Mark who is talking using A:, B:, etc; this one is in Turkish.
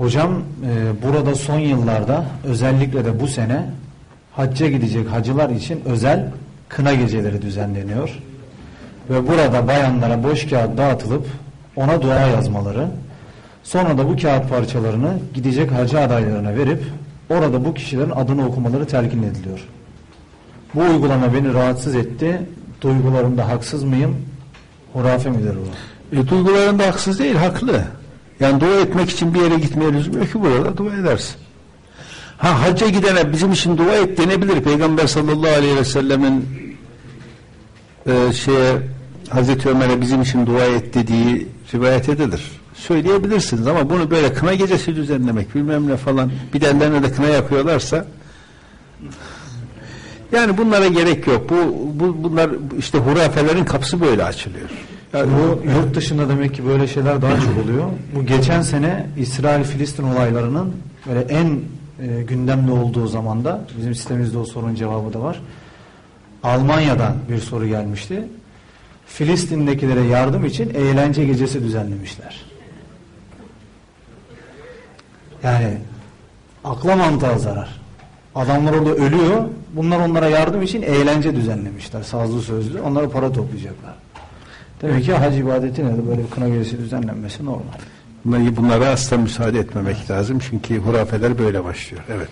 A: Hocam e, burada son yıllarda özellikle de bu sene hacca gidecek hacılar için özel kına geceleri düzenleniyor. Ve burada bayanlara boş kağıt dağıtılıp ona dua yazmaları, sonra da bu kağıt parçalarını gidecek hacı adaylarına verip orada bu kişilerin adını okumaları telkin ediliyor. Bu uygulama beni rahatsız etti. Duygularımda haksız mıyım? Hurafe midir bu?
B: E, duygularında haksız değil, haklı. Yani dua etmek için bir yere gitmeye lüzum yok ki burada dua edersin. Ha hacca gidene bizim için dua et denebilir. Peygamber sallallahu aleyhi ve sellemin e, şeye Hazreti Ömer'e bizim için dua et dediği rivayet edilir. Söyleyebilirsiniz ama bunu böyle kına gecesi düzenlemek bilmem ne falan bir derlerine de kına yapıyorlarsa yani bunlara gerek yok. Bu, bu bunlar işte hurafelerin kapısı böyle açılıyor. Yani
A: Bu yurt dışında demek ki böyle şeyler daha çok oluyor. Bu geçen sene İsrail-Filistin olaylarının böyle en e, gündemde olduğu zamanda bizim sitemizde o sorunun cevabı da var. Almanya'dan bir soru gelmişti. Filistin'dekilere yardım için eğlence gecesi düzenlemişler. Yani akla mantığa zarar. Adamlar orada ölüyor. Bunlar onlara yardım için eğlence düzenlemişler. Sazlı sözlü. Onlara para toplayacaklar. Demek ki hac ibadetine de böyle bir kına gecesi düzenlenmesi normal.
B: bunlara asla müsaade etmemek lazım çünkü hurafeler böyle başlıyor. Evet.